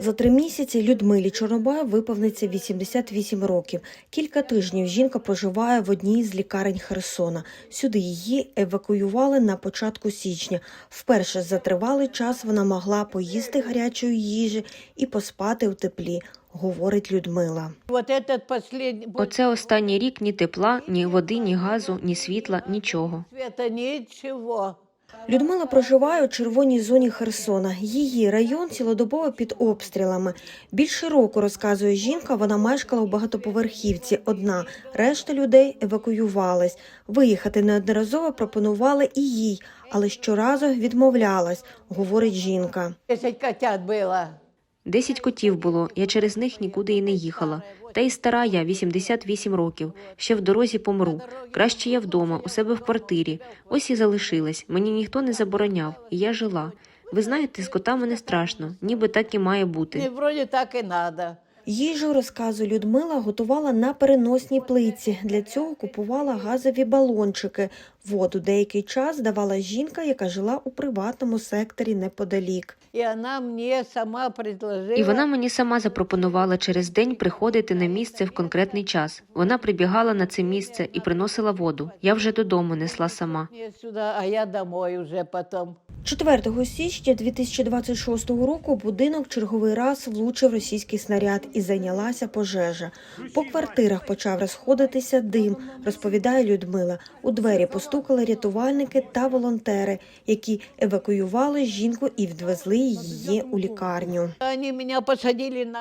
За три місяці Людмилі Чорнобаю виповниться 88 років. Кілька тижнів жінка проживає в одній з лікарень Херсона. Сюди її евакуювали на початку січня. Вперше за тривалий час вона могла поїсти гарячої їжі і поспати у теплі, говорить Людмила. Оце останній рік ні тепла, ні води, ні газу, ні світла, нічого. Людмила проживає у червоній зоні Херсона. Її район цілодобово під обстрілами. Більше року, розказує жінка, вона мешкала у багатоповерхівці. Одна решта людей евакуювались. Виїхати неодноразово пропонували і їй, але щоразу відмовлялась, говорить жінка. Десять котят было. Десять котів було, я через них нікуди і не їхала. Та й стара я, 88 років. Ще в дорозі помру. Краще я вдома, у себе в квартирі. Ось і залишилась. Мені ніхто не забороняв, і я жила. Ви знаєте, з котами не страшно, ніби так і має И бути. вроде так и надо. Їжу, розказує Людмила, готувала на переносній плиці. Для цього купувала газові балончики. Воду деякий час давала жінка, яка жила у приватному секторі неподалік. И она мне сама предложила. І вона мені сама запропонувала через день приходити на місце в конкретний час. Вона прибігала на це місце і приносила воду. Я вже додому несла сама. а я домой уже потом. 4 січня 2026 року будинок черговий раз влучив російський снаряд і зайнялася пожежа. По квартирах почав розходитися дим, розповідає Людмила. У двері постукали рятувальники та волонтери, які евакуювали жінку і відвезли її у лікарню.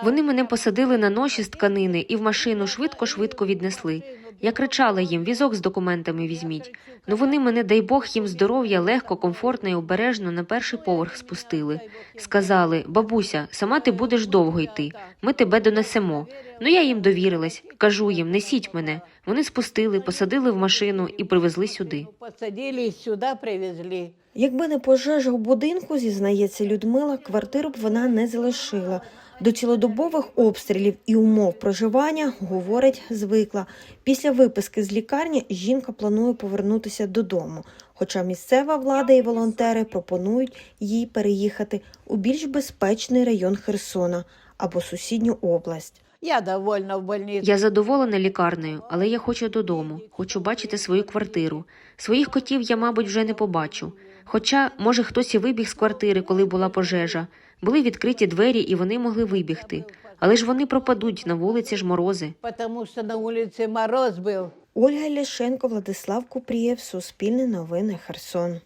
Вони мене посадили на ноші з тканини і в машину швидко-швидко віднесли. Я кричала їм: візок з документами візьміть. Ну вони мене, дай Бог, їм здоров'я, легко, комфортно і обережно на перший поверх спустили. Сказали: бабуся, сама ти будеш довго йти. Ми тебе донесемо. Ну я їм довірилась. Кажу їм, несіть мене. Вони спустили, посадили в машину і привезли сюди. Посадили сюди, привезли. Якби не пожежа у будинку, зізнається Людмила, квартиру б вона не залишила. До цілодобових обстрілів і умов проживання, говорить, звикла. Після виписки з лікарні жінка планує повернутися додому. Хоча місцева влада і волонтери пропонують їй переїхати у більш безпечний район Херсона або сусідню область. Я довольна в больнице. Я задоволена лікарнею, але я хочу додому. Хочу бачити свою квартиру. Своїх котів я, мабуть, вже не побачу. Хоча, може, хтось і вибіг з квартири, коли була пожежа. Були відкриті двері, і вони могли вибігти. Але ж вони пропадуть на вулиці ж морози. Тому що на вулиці мороз був. Ольга Ляшенко, Владислав Купрієв, Суспільне новини, Херсон.